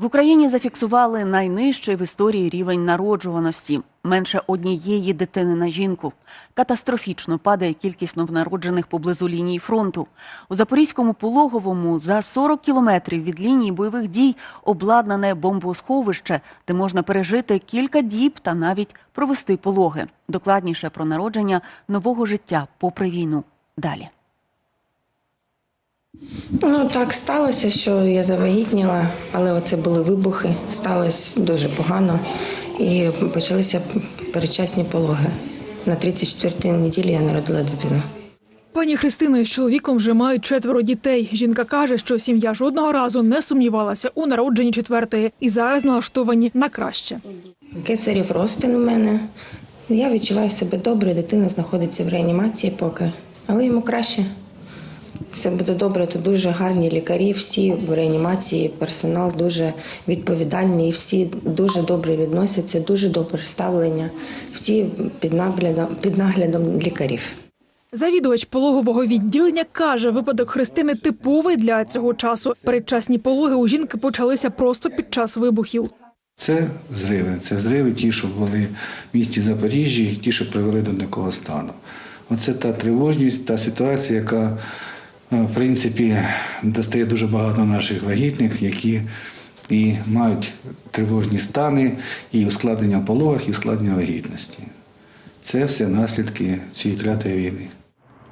В Україні зафіксували найнижчий в історії рівень народжуваності менше однієї дитини на жінку. Катастрофічно падає кількість новонароджених поблизу лінії фронту. У Запорізькому пологовому за 40 кілометрів від лінії бойових дій обладнане бомбосховище, де можна пережити кілька діб та навіть провести пологи. Докладніше про народження нового життя попри війну. Далі. Ну так сталося, що я завагітніла, але оце були вибухи, сталося дуже погано і почалися передчасні пологи. На 34-й неділі я народила дитину. Пані Христина із чоловіком вже мають четверо дітей. Жінка каже, що сім'я жодного разу не сумнівалася у народженні четвертої і зараз налаштовані на краще. Кесарів ростин у мене. Я відчуваю себе добре, дитина знаходиться в реанімації поки, але йому краще. Все буде добре, то дуже гарні лікарі, всі в реанімації, персонал дуже відповідальний, всі дуже добре відносяться, дуже добре ставлення, всі під наглядом, під наглядом лікарів. Завідувач пологового відділення каже, випадок Христини типовий для цього часу. Передчасні пологи у жінки почалися просто під час вибухів. Це зриви. Це зриви, ті, що були в місті Запоріжжі, ті, що привели до такого стану. Оце та тривожність, та ситуація, яка, в принципі, достає дуже багато наших вагітних, які і мають тривожні стани, і ускладнення в пологах, і ускладнення вагітності. Це все наслідки цієї клятої війни.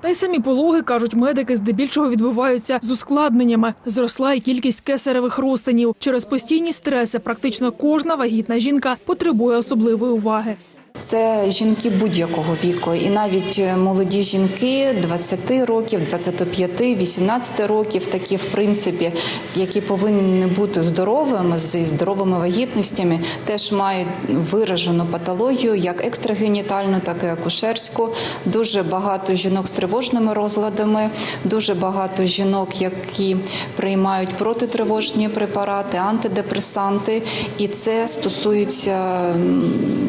Та й самі пологи, кажуть медики, здебільшого відбуваються з ускладненнями. Зросла і кількість кесаревих розтинів. Через постійні стреси практично кожна вагітна жінка потребує особливої уваги. Це жінки будь-якого віку, і навіть е, молоді жінки 20 років, 25, 18 років, такі в принципі, які повинні бути здоровими зі здоровими вагітностями, теж мають виражену патологію, як екстрагенітальну, так і акушерську. Дуже багато жінок з тривожними розладами, дуже багато жінок, які приймають протитривожні препарати, антидепресанти, і це стосується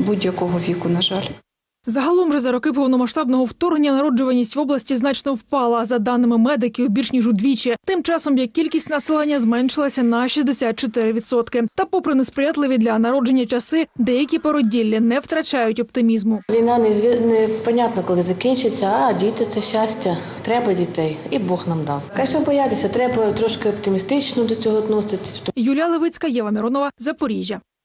будь-якого віку, на жаль. Загалом же за роки повномасштабного вторгнення народжуваність в області значно впала. За даними медиків, більш ніж удвічі. Тим часом як кількість населення зменшилася на 64%. Та, попри несприятливі для народження часи, деякі породіллі не втрачають оптимізму. Війна не зві... непонятно, коли закінчиться, а діти це щастя. Треба дітей, і Бог нам дав. Конечно, боятися, треба трошки оптимістично до цього відноситись. Юлія Левицька, Єва Миронова, Запоріжжя.